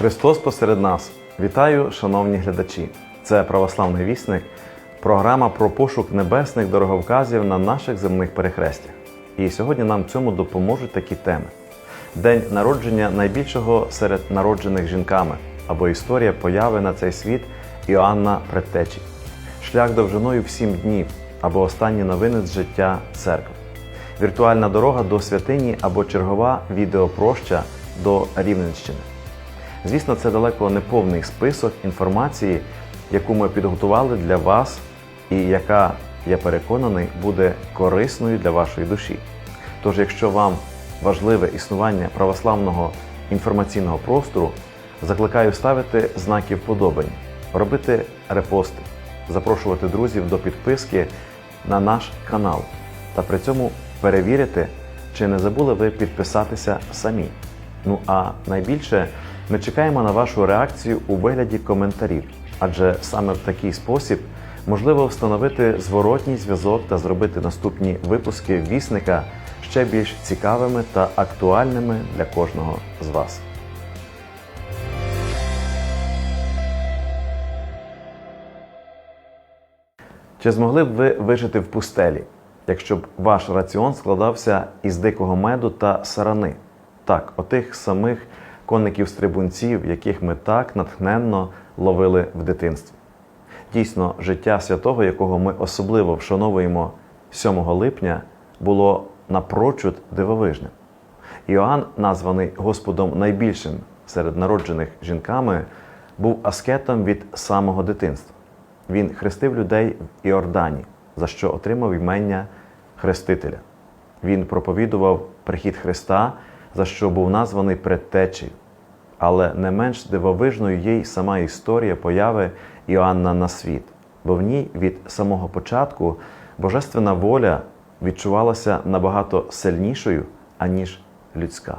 Христос посеред нас. Вітаю, шановні глядачі! Це православний вісник, програма про пошук небесних дороговказів на наших земних перехрестях. І сьогодні нам цьому допоможуть такі теми: День народження найбільшого серед народжених жінками або історія появи на цей світ Іоанна Предтечі, шлях довжиною в сім днів або останні новини з життя церкви, віртуальна дорога до святині або чергова відеопроща до Рівненщини. Звісно, це далеко не повний список інформації, яку ми підготували для вас, і яка, я переконаний, буде корисною для вашої душі. Тож, якщо вам важливе існування православного інформаційного простору, закликаю ставити знаки вподобань, робити репости, запрошувати друзів до підписки на наш канал та при цьому перевірити, чи не забули ви підписатися самі. Ну а найбільше ми чекаємо на вашу реакцію у вигляді коментарів, адже саме в такий спосіб можливо встановити зворотній зв'язок та зробити наступні випуски вісника ще більш цікавими та актуальними для кожного з вас. Чи змогли б ви вижити в пустелі, якщо б ваш раціон складався із дикого меду та сарани? Так, отих самих конників-стрибунців, яких ми так натхненно ловили в дитинстві. Дійсно, життя святого, якого ми особливо вшановуємо 7 липня, було напрочуд дивовижним. Іоанн, названий Господом найбільшим серед народжених жінками, був аскетом від самого дитинства. Він хрестив людей в Іордані, за що отримав імення Хрестителя. Він проповідував прихід Христа, за що був названий предтечею. Але не менш дивовижною є й сама історія появи Іоанна на світ, бо в ній від самого початку божественна воля відчувалася набагато сильнішою, аніж людська.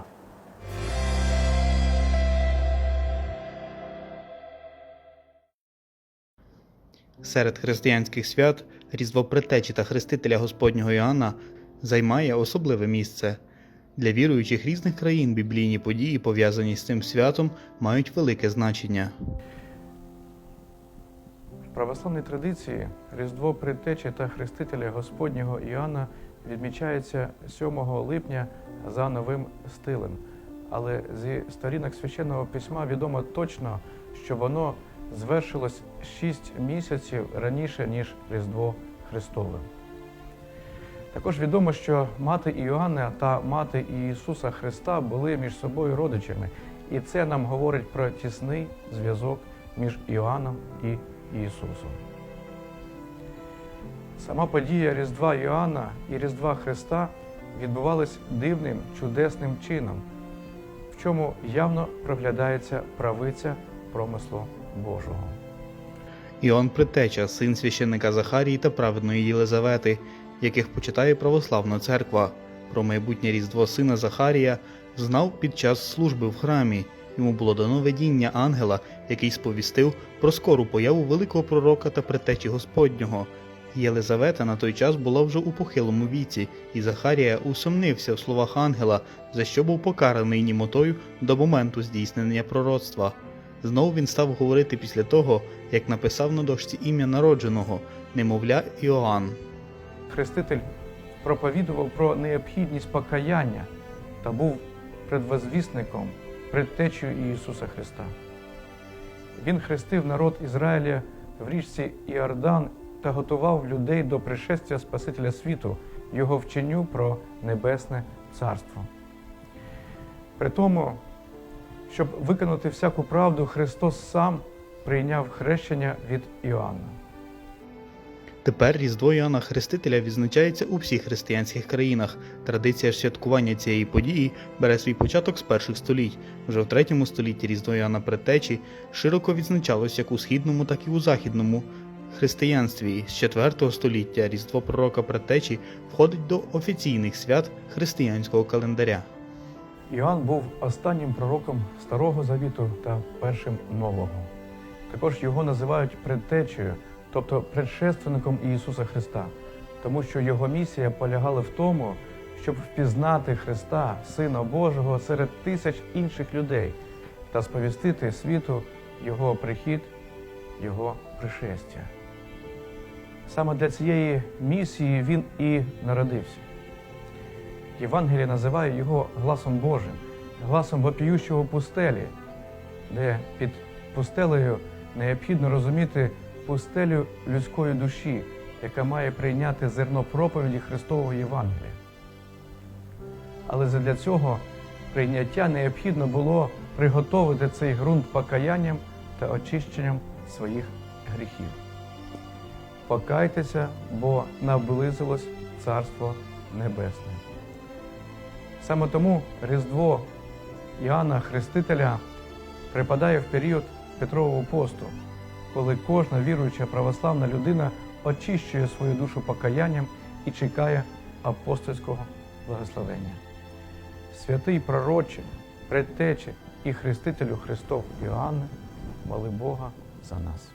Серед християнських свят Різдво Предтечі та Хрестителя Господнього Іоанна займає особливе місце. Для віруючих різних країн біблійні події, пов'язані з цим святом, мають велике значення. В православній традиції Різдво Предтечі та Хрестителя Господнього Іоанна відмічається 7 липня за новим стилем. Але зі сторінок священного письма відомо точно, що воно звершилось 6 місяців раніше, ніж Різдво Христове. Також відомо, що мати Іоанна та мати Ісуса Христа були між собою родичами, і це нам говорить про тісний зв'язок між Іоанном і Ісусом. Сама подія Різдва Іоанна і Різдва Христа відбувались дивним, чудесним чином, в чому явно проглядається правиця промислу Божого. Іоанн Предтеча, син священника Захарії та праведної Єлизавети, яких почитає православна церква. Про майбутнє різдво сина Захарія знав під час служби в храмі. Йому було дано видіння ангела, який сповістив про скору появу великого пророка та предтечі Господнього. Єлизавета на той час була вже у похилому віці, і Захарія усомнився в словах ангела, за що був покараний німотою до моменту здійснення пророцтва. Знову він став говорити після того, як написав на дошці ім'я народженого, немовля Іоанн. Хреститель проповідував про необхідність покаяння та був предвозвісником, предтечею Ісуса Христа. Він хрестив народ Ізраїля в річці Іордан та готував людей до пришестя Спасителя світу, його вченню про Небесне Царство. При тому, щоб виконати всяку правду, Христос сам прийняв хрещення від Іоанна. Тепер Різдво Іоанна Хрестителя відзначається у всіх християнських країнах. Традиція святкування цієї події бере свій початок з перших століть. Вже в третьому столітті Різдво Іоанна Предтечі широко відзначалось як у східному, так і у західному християнстві. З 4 століття Різдво пророка Предтечі входить до офіційних свят християнського календаря. Іоанн був останнім пророком Старого Завіту та першим Нового. Також його називають предтечею, тобто предшественником Ісуса Христа, тому що його місія полягала в тому, щоб впізнати Христа, Сина Божого, серед тисяч інших людей та сповістити світу Його прихід, Його пришестя. Саме для цієї місії він і народився. Євангеліє називає його гласом Божим, гласом вопіющого пустелі, де під пустелею необхідно розуміти пустелю людської душі, яка має прийняти зерно проповіді Христового Євангелія. Але задля цього прийняття необхідно було приготовити цей ґрунт покаянням та очищенням своїх гріхів. Покайтеся, бо наблизилось Царство Небесне. Саме тому Різдво Іоанна Хрестителя припадає в період Петрового посту, коли кожна віруюча православна людина очищує свою душу покаянням і чекає апостольського благословення. Святий пророче, предтече і хрестителю Христов Іоанне, моли Бога за нас.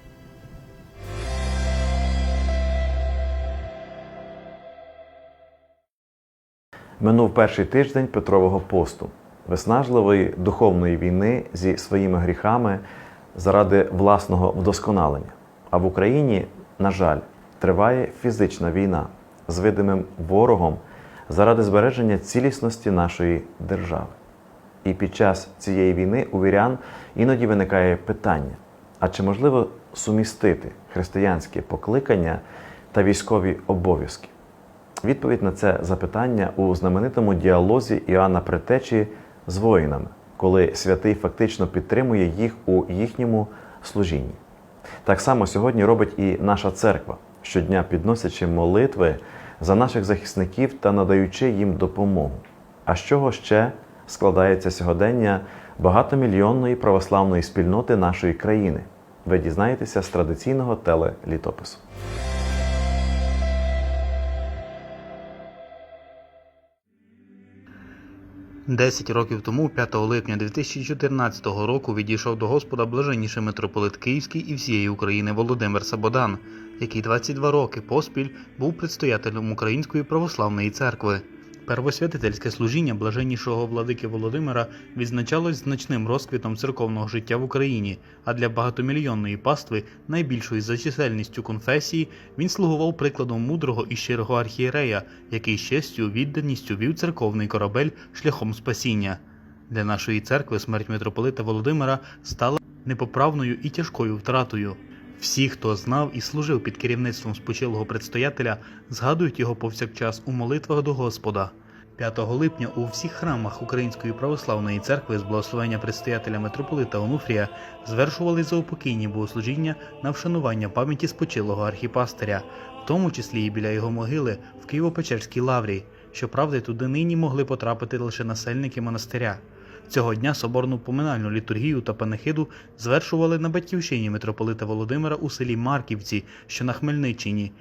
Минув перший тиждень Петрового посту, виснажливої духовної війни зі своїми гріхами заради власного вдосконалення. А в Україні, на жаль, триває фізична війна з видимим ворогом заради збереження цілісності нашої держави. І під час цієї війни у вірян іноді виникає питання: а чи можливо сумістити християнське покликання та військові обов'язки? Відповідь на це запитання у знаменитому діалозі Іоанна Претечі з воїнами, коли святий фактично підтримує їх у їхньому служінні. Так само сьогодні робить і наша церква, щодня підносячи молитви за наших захисників та надаючи їм допомогу. А з чого ще складається сьогодення багатомільйонної православної спільноти нашої країни? Ви дізнаєтеся з традиційного телелітопису. Десять років тому, 5 липня 2014 року, відійшов до Господа блаженніший митрополит Київський і всієї України Володимир Сабодан, який 22 роки поспіль був предстоятелем Української православної церкви. Первосвятительське служіння блаженнішого владики Володимира відзначалось значним розквітом церковного життя в Україні, а для багатомільйонної пастви, найбільшої за чисельністю конфесії, він слугував прикладом мудрого і щирого архієрея, який з відданістю вів церковний корабель шляхом спасіння. Для нашої церкви смерть митрополита Володимира стала непоправною і тяжкою втратою. Всі, хто знав і служив під керівництвом спочилого предстоятеля, згадують його повсякчас у молитвах до Господа. 5 липня у всіх храмах Української православної церкви з благословення предстоятеля митрополита Онуфрія звершували заупокійні богослужіння на вшанування пам'яті спочилого архіпастиря, в тому числі і біля його могили в Києво-Печерській лаврі. Щоправда, туди нині могли потрапити лише насельники монастиря. Цього дня соборну поминальну літургію та панихиду звершували на батьківщині митрополита Володимира у селі Марківці, що на Хмельниччині.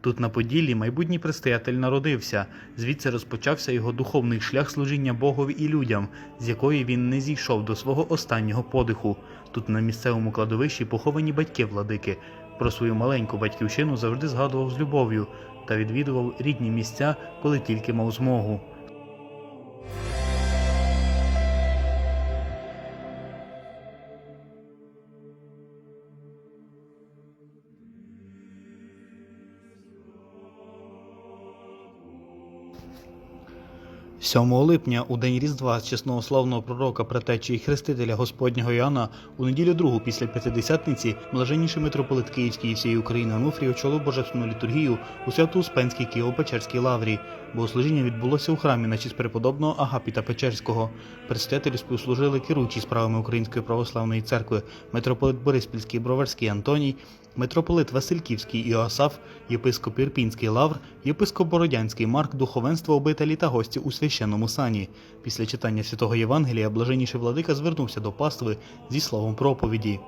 Тут на Поділлі майбутній предстоятель народився, звідси розпочався його духовний шлях служіння Богові і людям, з якої він не зійшов до свого останнього подиху. Тут на місцевому кладовищі поховані батьки владики. Про свою маленьку батьківщину завжди згадував з любов'ю та відвідував рідні місця, коли тільки мав змогу. – 7 липня, у день Різдва чесного славного пророка претечі і хрестителя Господнього Іоанна, у неділю другу після П'ятидесятниці, блаженніший митрополит Київський і всієї України Онуфрій очолив божественну літургію у Свято-Успенській Києво-Печерській лаврі. Богослужіння відбулося у храмі на честь преподобного Агапіта Печерського. Предстоятелі співслужили керуючі справами Української православної церкви, митрополит Бориспільський Броварський Антоній, митрополит Васильківський Іоасаф, єпископ Ірпінський Лавр, єпископ Бородянський Марк, духовенство обителі та гості у священному сані. Після читання святого Євангелія блаженніший владика звернувся до пастви зі словом проповіді.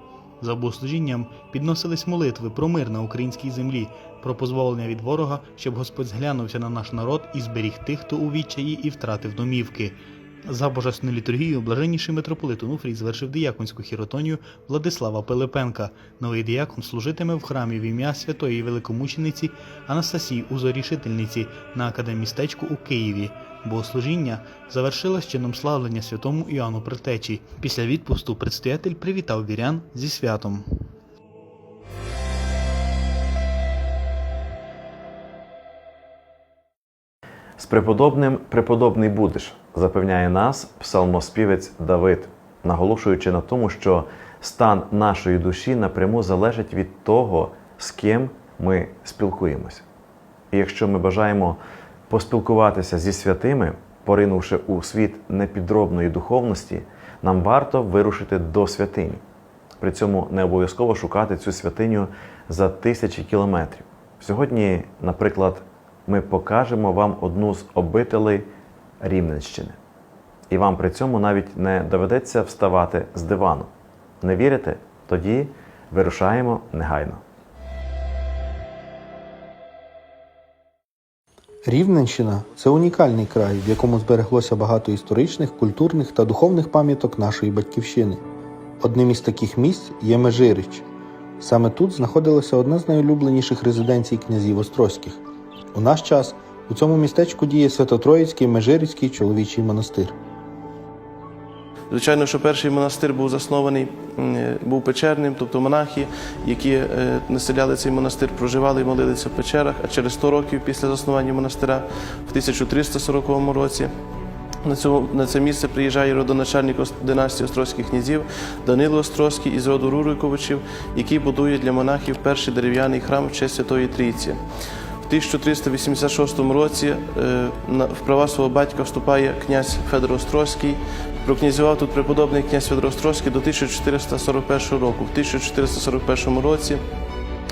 За богослужінням підносились молитви про мир на українській землі, про позбавлення від ворога, щоб Господь зглянувся на наш народ і зберіг тих, хто у відчаї і втратив домівки. За божественну літургію блаженніший митрополит Онуфрій звершив дияконську хіротонію Владислава Пилипенка. Новий діякон служитиме в храмі в ім'я святої великомучениці Анастасії Узорішительниці на академістечку у Києві. Богослужіння завершилось чином славлення святому Іоанну Предтечі. Після відпусту предстоятель привітав вірян зі святом. З преподобним преподобний будеш, запевняє нас псалмоспівець Давид, наголошуючи на тому, що стан нашої душі напряму залежить від того, з ким ми спілкуємося. І якщо ми бажаємо поспілкуватися зі святими, поринувши у світ непідробної духовності, нам варто вирушити до святині. При цьому не обов'язково шукати цю святиню за тисячі кілометрів. Сьогодні, наприклад, ми покажемо вам одну з обителей Рівненщини. І вам при цьому навіть не доведеться вставати з дивану. Не вірите? Тоді вирушаємо негайно. Рівненщина це унікальний край, в якому збереглося багато історичних, культурних та духовних пам'яток нашої батьківщини. Одним із таких місць є Межирич. Саме тут знаходилася одна з найулюбленіших резиденцій князів Острозьких. У наш час у цьому містечку діє Свято-Троїцький Межирицький чоловічий монастир. Звичайно, що перший монастир був заснований, е, був печерним, тобто монахи, які е, населяли цей монастир, проживали і молилися в печерах. А через 100 років після заснування монастира, в 1340 році, на, цьому, на це місце приїжджає родоначальник династії острозьких князів Данило Острозький із роду Руриковичів, який будує для монахів перший дерев'яний храм в честь Святої Трійці. В 1386 році е, в права свого батька вступає князь Федор Острозький. Прокнязював тут преподобний князь Федор Острозький до 1441 року. В 1441 році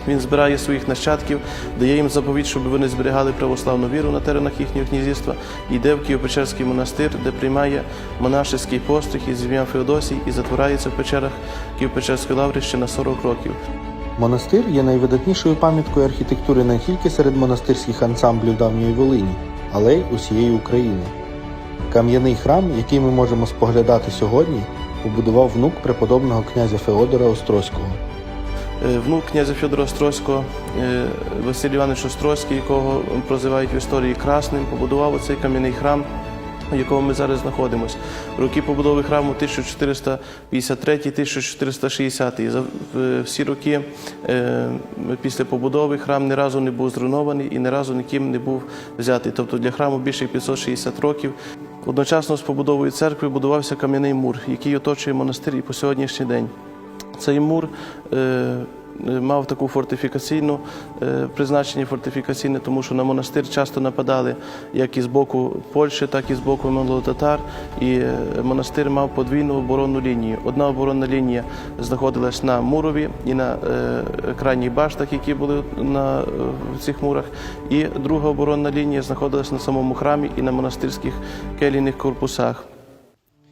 він збирає своїх нащадків, дає їм заповідь, щоб вони зберігали православну віру на теренах їхнього князівства, йде в Києво-Печерський монастир, де приймає монашеський постриг із ім'ям Феодосій і затворається в печерах Києво-Печерської лаври ще на 40 років. Монастир є найвидатнішою пам'яткою архітектури не тільки серед монастирських ансамблів давньої Волині, але й усієї України. Кам'яний храм, який ми можемо споглядати сьогодні, побудував внук преподобного князя Феодора Острозького. Е, Внук князя Федора Острозького, е, Василь Іванович Острозький, якого прозивають в історії Красним, побудував оцей кам'яний храм, в якому ми зараз знаходимося. Роки побудови храму 1453-1460. І за всі роки е, після побудови храм ні разу не був зруйнований і ні разу ніким не був взятий. Тобто для храму більше 560 років. Одночасно з побудовою церкви будувався кам'яний мур, який оточує монастир і по сьогоднішній день. Цей мур е, мав таку фортифікаційну е, призначення фортифікаційне, тому що на монастир часто нападали як із боку Польщі, так і з боку монголо-татар. І е, монастир мав подвійну оборонну лінію. Одна оборонна лінія знаходилась на мурові і на е, крайніх баштах, які були на цих мурах. І друга оборонна лінія знаходилась на самому храмі і на монастирських келійних корпусах.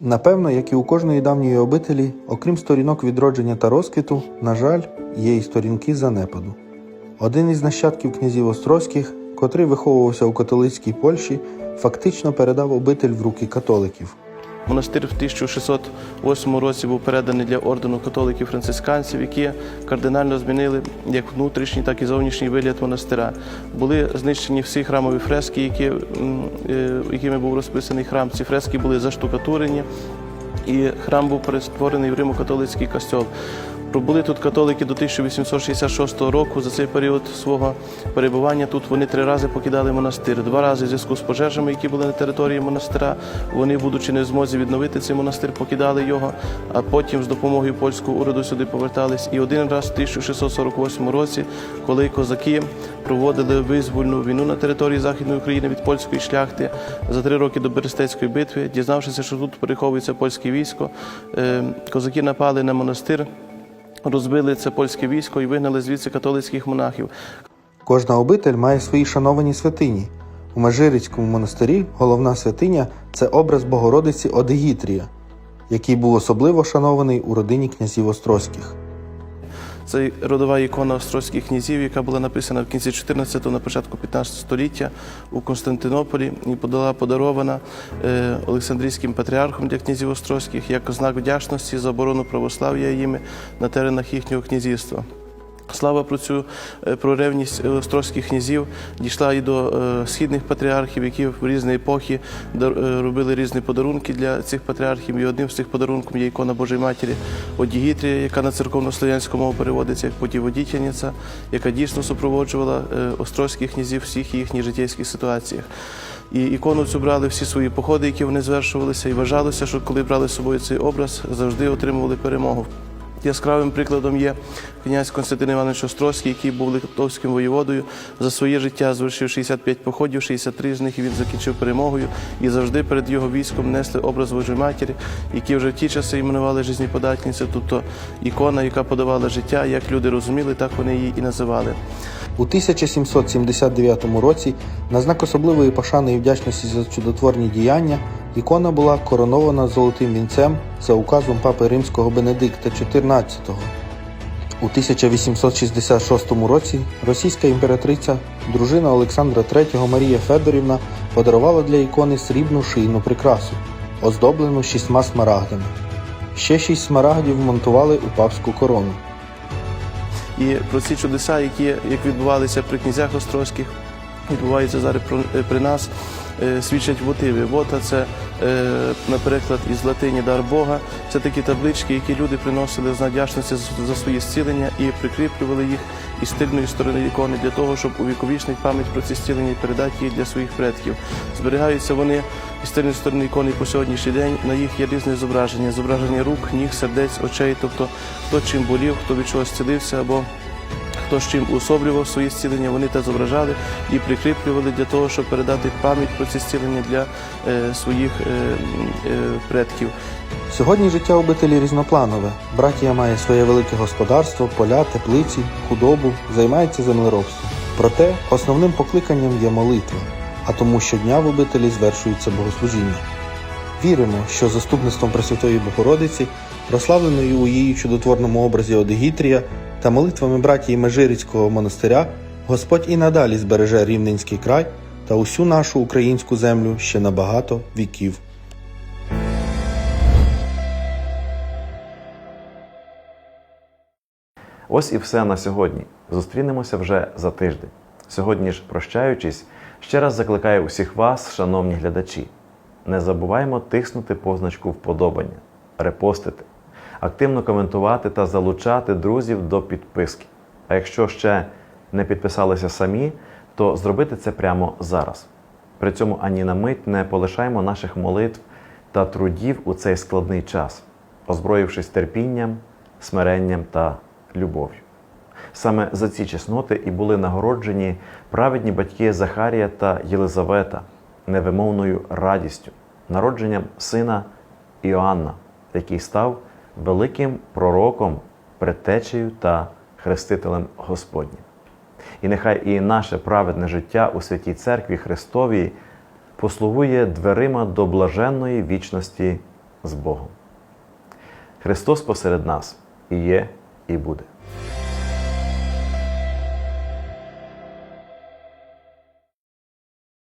Напевно, як і у кожної давньої обителі, окрім сторінок відродження та розквіту, на жаль, є і сторінки занепаду. Один із нащадків князів Острозьких, котрий виховувався у католицькій Польщі, фактично передав обитель в руки католиків. Монастир в 1608 році був переданий для ордену католиків-францисканців, які кардинально змінили як внутрішній, так і зовнішній вигляд монастира. Були знищені всі храмові фрески, які, е, якими був розписаний храм. Ці фрески були заштукатурені, і храм був перетворений в Римо-католицький костьол. Пробули тут католики до 1866 року. За цей період свого перебування тут вони три рази покидали монастир. Два рази в зв'язку з пожежами, які були на території монастира. Вони, будучи не в змозі відновити цей монастир, покидали його, а потім з допомогою польського уряду сюди повертались. І один раз в 1648 році, коли козаки проводили визвольну війну на території Західної України від польської шляхти за три роки до Берестецької битви, дізнавшися, що тут переховується польське військо, е, козаки напали на монастир розбили це польське військо і вигнали звідси католицьких монахів. Кожна обитель має свої шановані святині. У Межирицькому монастирі головна святиня це образ Богородиці Одегітрія, який був особливо шанований у родині князів Острозьких. Це родова ікона острозьких князів, яка була написана в кінці 14-го, на початку 15 століття у Константинополі і була подарована е, Олександрійським патріархом для князів острозьких як знак вдячності за оборону православ'я їми на теренах їхнього князівства. Слава про цю е, про ревність е, острозьких князів дійшла і до е, східних патріархів, які в різні епохи е, робили різні подарунки для цих патріархів. І одним з цих подарунків є ікона Божої Матері Одігітрія, яка на церковно-слов'янську мову переводиться як путіводітельниця, яка дійсно супроводжувала е, острозьких князів в всіх їхніх життєвських ситуаціях. І ікону цю брали всі свої походи, які вони звершувалися, і вважалося, що коли брали з собою цей образ, завжди отримували перемогу. Яскравим прикладом є князь Константин Іванович Острозький, який був литовським воєводою. За своє життя звершив 65 походів, 63 з них він закінчив перемогою. І завжди перед його військом несли образ Божої Матері, який вже в ті часи іменували жизнеподатницю, тобто ікона, яка подавала життя, як люди розуміли, так вони її і називали. У 1779 році, на знак особливої пошани і вдячності за чудотворні діяння, ікона була коронована золотим вінцем за указом папи римського Бенедикта XIV. У 1866 році російська імператриця, дружина Олександра III Марія Федорівна подарувала для ікони срібну шийну прикрасу, оздоблену шістьма смарагдами. Ще шість смарагдів вмонтували у папську корону. І про ці чудеса, які як відбувалися при князях острозьких, відбуваються зараз е, при нас, е, свідчать мотиви. Вота це, е, наприклад, із латині дар Бога. Це такі таблички, які люди приносили з надячності за- свої зцілення і прикріплювали їх із тильної сторони ікони для того, щоб увіковічнити пам'ять про ці зцілення і передати їх для своїх предків. Зберігаються вони із тильної сторони ікони по сьогоднішній день. На їх є різні зображення: зображення рук, ніг, сердець, очей, тобто хто чим болів, хто від чогось зцілився або хто з чим уособлював свої зцілення, вони те зображали і прикріплювали для того, щоб передати пам'ять про ці зцілення для е, своїх е, е, предків. Сьогодні життя обителі різнопланове. Братія має своє велике господарство, поля, теплиці, худобу, займається землеробством. Проте основним покликанням є молитва, а тому щодня в обителі звершується богослужіння. Віримо, що заступництвом Пресвятої Богородиці, прославленої у її чудотворному образі Одегітрія та молитвами братії Межирицького монастиря, Господь і надалі збереже Рівненський край та усю нашу українську землю ще на багато віків. Ось і все на сьогодні. Зустрінемося вже за тиждень. Сьогодні ж, прощаючись, ще раз закликаю усіх вас, шановні глядачі. Не забуваємо тиснути позначку вподобання, репостити, активно коментувати та залучати друзів до підписки. А якщо ще не підписалися самі, то зробити це прямо зараз. При цьому ані на мить не полишаємо наших молитв та трудів у цей складний час, озброївшись терпінням, смиренням та любов'ю. Саме за ці чесноти і були нагороджені праведні батьки Захарія та Єлизавета невимовною радістю, народженням сина Іоанна, який став великим пророком, предтечею та хрестителем Господнім. І нехай і наше праведне життя у святій церкві Христовій послугує дверима до блаженної вічності з Богом. Христос посеред нас і є, і буде.